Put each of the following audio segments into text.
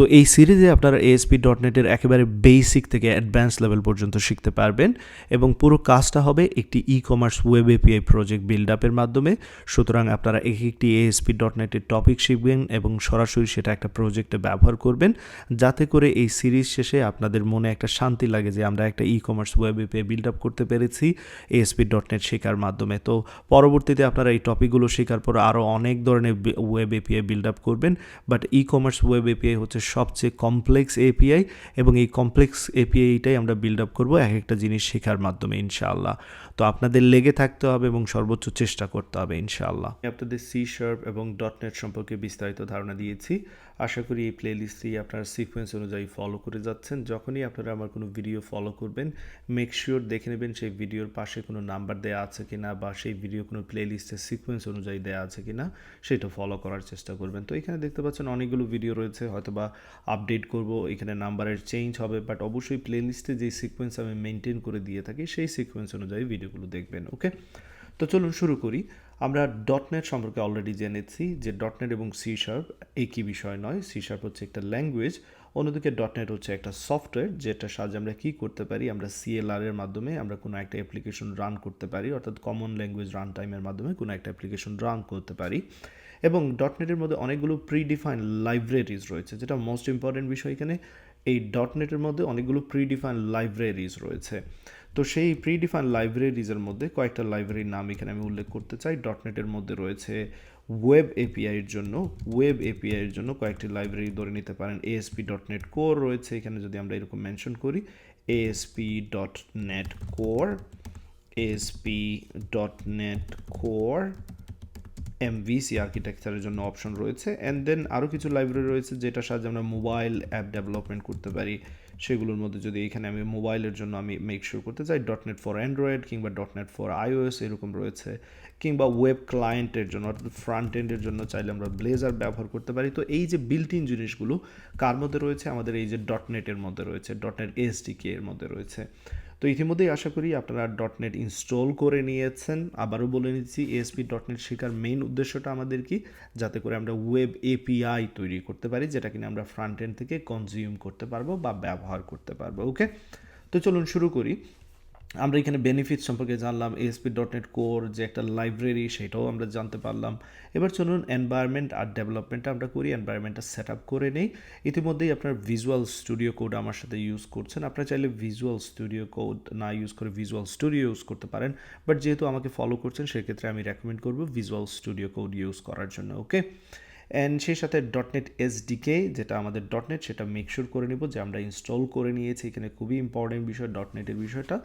তো এই সিরিজে আপনারা এএসপি ডট নেটের একেবারে বেসিক থেকে অ্যাডভান্স লেভেল পর্যন্ত শিখতে পারবেন এবং পুরো কাজটা হবে একটি e commerce web API project build আপের মাধ্যমে। সুতরাং আপনারা এক একটি এএসপি ডট নেটের টপিক শিখবেন এবং সরাসরি সেটা একটা প্রজেক্টে ব্যবহার করবেন। যাতে করে এই সিরিজ শেষে আপনাদের মনে একটা শান্তি লাগে যে আমরা একটা e commerce web API build up করতে পেরেছি এএসপি ডট নেট শেখার মাধ্যমে। তো পরবর্তীতে আপনারা এই টপিকগুলো শেখার পর আরও অনেক ধরনের ওয়েব এপিআই বিল্ড আপ করবেন। But e commerce web API হচ্ছে সবচেয়ে কমপ্লেক্স এপিআই এবং এই কমপ্লেক্স এপিআইটাই আমরা বিল্ড আপ করব এক একটা জিনিস শেখার মাধ্যমে, ইনশাআল্লাহ। তো আপনাদের লেগে থাকতে হবে এবং সর্বোচ্চ চেষ্টা করতে হবে, ইনশাআল্লাহ। আপনাদের সি শার্প এবং ডট নেট সম্পর্কে বিস্তারিত ধারণা দিয়েছি। আশা করি এই প্লেলিস্টটি আপনারা সিকোয়েন্স অনুযায়ী ফলো করে যাচ্ছেন। যখনই আপনারা আমার কোনো ভিডিও ফলো করবেন মেক শিওর দেখে নেবেন সেই ভিডিওর পাশে কোনো নাম্বার দেওয়া আছে কি না বা সেই ভিডিও কোনো প্লেলিস্টের সিকোয়েন্স অনুযায়ী দেওয়া আছে কি না সেটা ফলো করার চেষ্টা করবেন। তো এখানে দেখতে পাচ্ছেন অনেকগুলো ভিডিও রয়েছে হয়তো বা আপডেট করব, এখানে নাম্বারের চেঞ্জ হবে বাট অবশ্যই প্লেলিস্টে যে সিকোয়েন্স আমি মেনটেন করে দিয়ে থাকি, সেই সিকোয়েন্স অনুযায়ী ভিডিওগুলো দেখবেন ওকে তো চলুন শুরু করি। আমরা. ডটনেট সম্পর্কে অলরেডি জেনেছি যে. ডটনেট এবং সি শার্প একই বিষয় নয়। সি শার্প হচ্ছে একটা ল্যাঙ্গুয়েজ অন্যদিকে. ডটনেট হচ্ছে একটা সফটওয়্যার যেটা সাহায্যে আমরা কী করতে পারি? আমরা সিএলআর এর মাধ্যমে আমরা কোনো একটা অ্যাপ্লিকেশন রান করতে পারি, অর্থাৎ কমন ল্যাঙ্গুয়েজ রান টাইমের মাধ্যমে কোনো একটা অ্যাপ্লিকেশন রান করতে পারি। এবং. ডটনেটের মধ্যে অনেকগুলো প্রিডিফাইন লাইব্রেরিজ রয়েছে, যেটা মোস্ট ইম্পর্টেন্ট বিষয় এখানে। এই. ডটনেটের মধ্যে অনেকগুলো প্রিডিফাইন লাইব্রেরিজ রয়েছে। তো সেই প্রিডিফাইন লাইব্রেরিজের মধ্যে কয়েকটা লাইব্রেরির নাম এখানে আমি উল্লেখ করতে চাই। ডটনেটের মধ্যে রয়েছে ওয়েব এপিআইয়ের জন্য। ওয়েব এপিআইয়ের জন্য কয়েকটি লাইব্রেরি ধরে নিতে পারেন। এএসপি ডট নেট কোর রয়েছে এখানে যদি আমরা এরকম মেনশন করি। ASP dot net core ASP dot net core MVC আর্কিটেকচারের জন্য অপশন রয়েছে অ্যান্ড দেন আরও কিছু লাইব্রেরি রয়েছে যেটা সাহায্যে আমরা মোবাইল অ্যাপ ডেভেলপমেন্ট করতে পারি। সেগুলোর মধ্যে যদি এখানে আমি মোবাইলের জন্য আমি মেক শিওর করতে চাই ডট নেট ফর অ্যান্ড্রয়েড কিংবা. ডট নেট ফর আইওএস এরকম রয়েছে, কিংবা ওয়েব ক্লায়েন্টের জন্য, অর্থাৎ ফ্রন্ট এন্ডের জন্য চাইলে আমরা ব্লেজার ব্যবহার করতে পারি। তো এই যে বিল্ট ইন জিনিসগুলো, কার মধ্যে রয়েছে? আমাদের এই যে. ডট নেটের মধ্যে রয়েছে ডট নেট এসডিকে এর মধ্যে রয়েছে। তো ইতিমধ্যেই আশা করি আপনারা. ডট নেট ইনস্টল করে নিয়েছেন। আবারও বলে নিচ্ছি এসপি ডট নেট শেখার মেইন উদ্দেশ্যটা আমাদের কি? যাতে করে আমরা ওয়েব এপিআই তৈরি করতে পারি, যেটা কিনা আমরা ফ্রন্ট এন্ড থেকে কনজিউম করতে পারব বা ব্যবহার করতে পারব ওকে তো চলুন শুরু করি। আমরা এখানে বেনিফিট সম্পর্কে জানলাম এসপি ডট নেট কোর যে একটা লাইব্রেরি সেটাও আমরা জানতে পারলাম। এবার চলুন এনভায়রনমেন্ট আর ডেভেলপমেন্টটা আমরা করি এনভায়রনমেন্টটা সেট আপ করে নেই। ইতিমধ্যেই আপনার ভিজুয়াল স্টুডিও কোড আমার সাথে ইউজ করছেন। আপনারা চাইলে ভিজুয়াল স্টুডিও কোড না ইউজ করে ভিজুয়াল স্টুডিও ইউজ করতে পারেন বাট যেহেতু আমাকে ফলো করছেন, সেক্ষেত্রে আমি রেকমেন্ড করব ভিজুয়াল স্টুডিও কোড ইউজ করার জন্য ওকে অ্যান্ড সেই সাথে. ডটনেট এসডিকে যেটা আমাদের. ডটনেট সেটা মেকশোর করে নিব যে আমরা ইনস্টল করে নিয়েছি। এখানে খুবই ইম্পর্টেন্ট বিষয়. ডটনেটের বিষয়টা।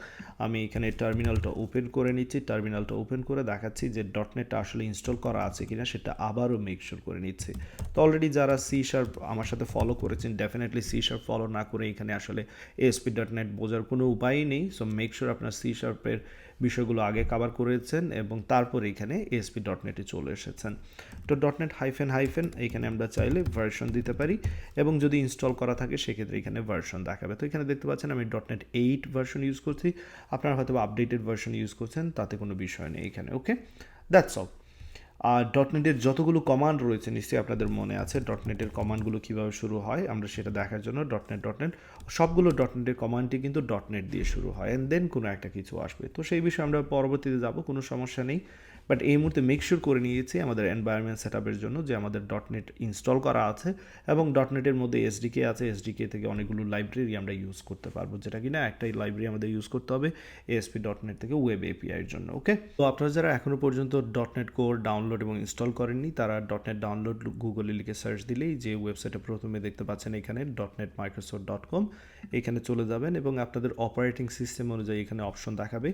আমি এখানে টার্মিনালটা ওপেন করে নিচ্ছি। টার্মিনালটা ওপেন করে দেখাচ্ছি যে. ডটনেটটা আসলে ইনস্টল করা আছে কিনা, সেটা আবারও মেকশোর করে নিচ্ছি। তো অলরেডি যারা সি শার্প আমার সাথে ফলো করেছেন ডেফিনেটলি সি শার্প ফলো না করে এখানে আসলে এসপি ডটনেট বোঝার কোনো উপায়ই নেই। সো মেকশোর আপনার সি শার্পের বিষয়গুলো আগে কাভার করেছেন এবং তারপরে এখানে এসপি ডট নেটে চলে এসেছেন। তো ডট নেট হাইফেন হাইফেন এখানে আমরা চাইলে ভার্সন দিতে পারি এবং যদি ইনস্টল করা থাকে সেক্ষেত্রে এখানে ভার্সন দেখাবে। তো এখানে দেখতে পাচ্ছেন আমি dot net eight version use করছি। আপনারা হয়তো আপডেটেড ভার্সন ইউজ করছেন, তাতে কোনো বিষয় নেই এখানে ওকে দ্যাটস অল আর. ডটনেটের যতগুলো কমান্ড রয়েছে, নিশ্চয়ই আপনাদের মনে আছে. ডটনেটের কমান্ডগুলো কীভাবে শুরু হয়, আমরা সেটা দেখার জন্য. ডটনেট ডটনেট সবগুলো. ডটনেটের কমান্ডটি কিন্তু. ডটনেট দিয়ে শুরু হয় অ্যান্ড দেন কোনো একটা কিছু আসবে। তো সেই বিষয়ে আমরা পরবর্তীতে যাব, কোনো সমস্যা নেই। বাট এই মুহূর্তে মেকশিওর করে নিয়েছি আমাদের এনভায়রনমেন্ট সেট জন্য যে আমাদের ডটনেট ইনস্টল করা আছে এবং ডটনেটের মধ্যে এসডিকে আছে। এসডিকে থেকে অনেকগুলো লাইব্রেরি আমরা ইউজ করতে পারব যেটা কিনা একটাই লাইব্রেরি আমাদের ইউজ করতে হবে এসপি ডটনেট থেকে ওয়েব এপিআইয়ের জন্য ওকে তো আপনারা যারা এখনও পর্যন্ত ডটনেট কোর ডাউনলোড এবং ইনস্টল করেননি, তারা ডটনেট ডাউনলোড গুগলে লিখে সার্চ দিলেই যে ওয়েবসাইটে প্রথমে দেখতে পাচ্ছেন এখানে ডটনেট মাইক্রোসফট ডট কম এখানে চলে যাবেন এবং আপনাদের অপারেটিং সিস্টেম অনুযায়ী এখানে অপশন দেখাবে।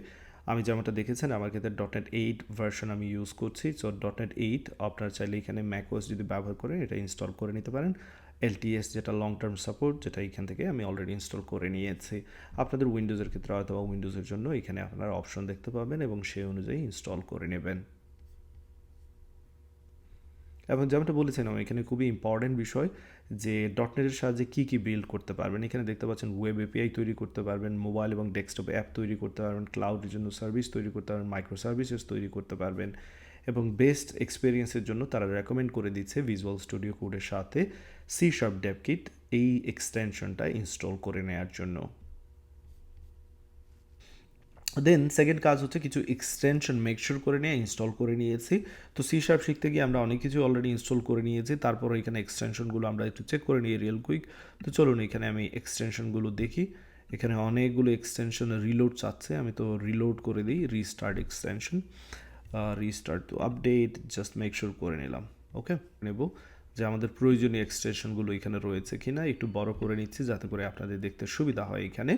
আমি যেমনটা দেখেছেন, আমার ক্ষেত্রে. Dot dot net eight version আমি ইউজ করছি। So dot dot net eight আপনারা চাইলে এখানে ম্যাকোস যদি ব্যবহার করেন এটা ইনস্টল করে নিতে পারেন। এলটিএস যেটা লং টার্ম সাপোর্ট যেটা এখান থেকে আমি অলরেডি ইনস্টল করে নিয়েছি। আপনাদের উইন্ডোজের ক্ষেত্রে হয়তো উইন্ডোজের জন্য এখানে আপনারা অপশন দেখতে পাবেন এবং সেই অনুযায়ী ইনস্টল করে নেবেন। এবং যেমনটা বলেছিলাম এখানে খুবই ইম্পর্টেন্ট বিষয় যে. ডটনেটের সাহায্যে কী কী বিল্ড করতে পারবেন। এখানে দেখতে পাচ্ছেন ওয়েব এপিআই তৈরি করতে পারবেন মোবাইল এবং ডেস্কটপ অ্যাপ তৈরি করতে পারবেন ক্লাউডের জন্য সার্ভিস তৈরি করতে পারবেন মাইক্রো সার্ভিসেস তৈরি করতে পারবেন এবং বেস্ট এক্সপিরিয়েন্সের জন্য তারা রেকমেন্ড করে দিচ্ছে ভিজুয়াল স্টুডিও কোডের সাথে সি শার্প ডেপ কিট এই এক্সটেনশনটা ইনস্টল করে নেওয়ার জন্য। দেন সেকেন্ড কাজ হচ্ছে কিছু এক্সটেনশন মেকশোর করে নিয়ে ইনস্টল করে নিয়েছি। তো সি শার্প শিখতে গিয়ে আমরা অনেক কিছু অলরেডি ইনস্টল করে নিয়েছি। তারপর এখানে এক্সটেনশনগুলো আমরা একটু চেক করে নিই রিয়েল কুইক তো চলুন এখানে আমি এক্সটেনশনগুলো দেখি। এখানে অনেকগুলো এক্সটেনশন রিলোড চাচ্ছে। আমি তো রিলোড করে দিই restart extension restart to update just make sure করে নিলাম। ওকে নেব। যে আমাদের প্রয়োজনীয় এক্সটেনশনগুলো এখানে রয়েছে কিনা একটু বড় করে নিচ্ছি যাতে করে আপনাদের দেখতে সুবিধা হয় এখানে।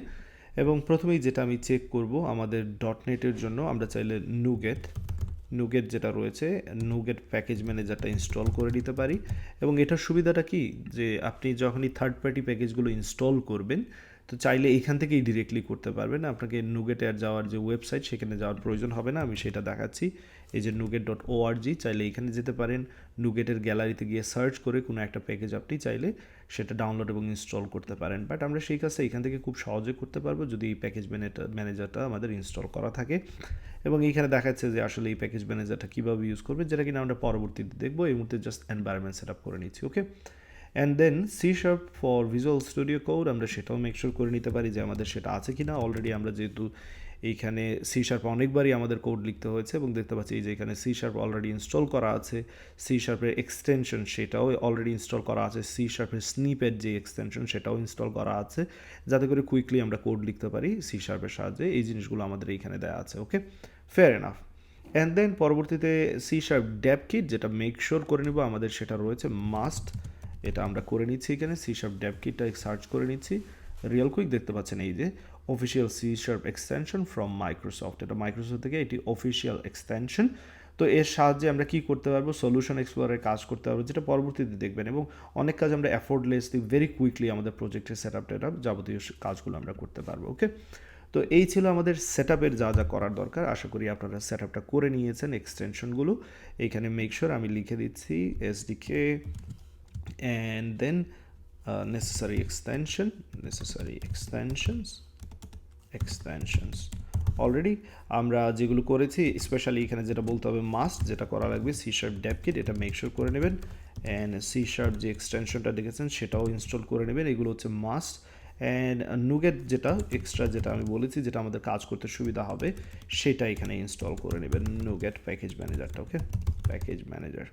এবং প্রথমেই যেটা আমি চেক করব আমাদের ডট নেটের জন্য, আমরা চাইলে নুগেট নুগেট যেটা রয়েছে নুগেট প্যাকেজ ম্যানেজারটা ইনস্টল করে নিতে পারি। এবং এটার সুবিধাটা কি? যে আপনি যখনই থার্ড পার্টি প্যাকেজগুলো ইনস্টল করবেন, তো চাইলে এখান থেকেই ডিরেক্টলি করতে পারবেন। আপনাকে নুগেটে আর যাওয়ার যে ওয়েবসাইট সেখানে যাওয়ার প্রয়োজন হবে না, আমি সেটা দেখাচ্ছি। এই যে নুগেট ডট ওআরজি চাইলে এখানে যেতে পারেন। নুগেটের গ্যালারিতে গিয়ে সার্চ করে কোনো একটা প্যাকেজ আপনি চাইলে সেটা ডাউনলোড এবং ইনস্টল করতে পারেন। বাট আমরা সেই কাজটা এখান থেকে খুব সহজে করতে পারব যদি এই প্যাকেজ ম্যানেজারটা আমাদের ইনস্টল করা থাকে। এবং এইখানে দেখাচ্ছে যে আসলে এই প্যাকেজ ম্যানেজারটা কীভাবে ইউজ করবে, যেটা কিনা আমরা পরবর্তীতে দেখব। এই মুহূর্তে জাস্ট এনভায়রনমেন্ট সেট আপ করে নিচ্ছি okay and then C sharp for Visual Studio Code আমরা সেটাও মেকশোর করে নিতে পারি যে আমাদের সেটা আছে কি না অলরেডি আমরা যেহেতু এইখানে সি শার্প অনেকবারই আমাদের কোড লিখতে হয়েছে এবং দেখতে পাচ্ছি এই যে এখানে সি শার্প অলরেডি ইনস্টল করা আছে। সি শার্পের এক্সটেনশন সেটাও অলরেডি ইনস্টল করা আছে। সি শার্পের স্নিপের যে এক্সটেনশন সেটাও ইনস্টল করা আছে। যাতে করে কুইকলি আমরা কোড লিখতে পারি সি শার্পের সাহায্যে। এই জিনিসগুলো আমাদের এইখানে দেওয়া আছে okay fair enough and then পরবর্তীতে সি শার্প ড্যাপ কিট যেটা মেক শিওর করে নেব, আমাদের সেটা রয়েছে মাস্ট এটা আমরা করে নিচ্ছি এখানে। সি শার্প ড্যাপ কিটটা সার্চ করে নিচ্ছি। রিয়েল কুইক দেখতে পাচ্ছেন এই যে official C sharp extension from Microsoft এটা মাইক্রোসফট থেকে এটি অফিসিয়াল এক্সটেনশন তো এর সাহায্যে আমরা কি করতে পারব? সলিউশন এক্সপ্লোরের কাজ করতে পারব যেটা পরবর্তীতে দেখবেন। এবং অনেক কাজ আমরা অ্যাফোর্ডলেসলি ভেরি কুইকলি আমাদের প্রজেক্টের সেট আপ যাবতীয় কাজগুলো আমরা করতে পারব ওকে তো এই ছিল আমাদের সেট আপের যা যা করার দরকার। আশা করি আপনারা সেট আপটা করে নিয়েছেন এক্সটেনশনগুলো এইখানে মেকশোর আমি লিখে দিচ্ছি SDK and then uh, necessary extension necessary extensions. Already আমরা যেগুলো করেছি স্পেশালি এখানে যেটা বলতে হবে মাস্ট যেটা করা লাগবে সি শার্প ড্যাপ কিট এটা মেক শিওর করে নেবেন। অ্যান্ড সি শার্প যে এক্সটেনশনটা দেখেছেন, সেটাও ইনস্টল করে নেবেন। এগুলো হচ্ছে মাস্ট অ্যান্ড নুগেট যেটা এক্সট্রা যেটা আমি বলেছি, যেটা আমাদের কাজ করতে সুবিধা হবে, সেটা এখানে ইনস্টল করে নেবেন। NuGet package ম্যানেজারটা okay package manager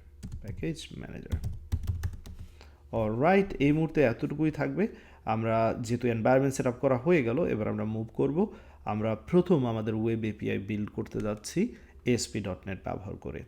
package manager right এই মুহূর্তে এতটুকুই থাকবে। আমরা যেহেতু এনভায়রনমেন্ট সেট আপ করা হয়ে গেল, এবার আমরা মুভ করব। আমরা প্রথম আমাদের ওয়েব এপিআই বিল্ড করতে যাচ্ছি এসপি ডট নেট ব্যবহার করে।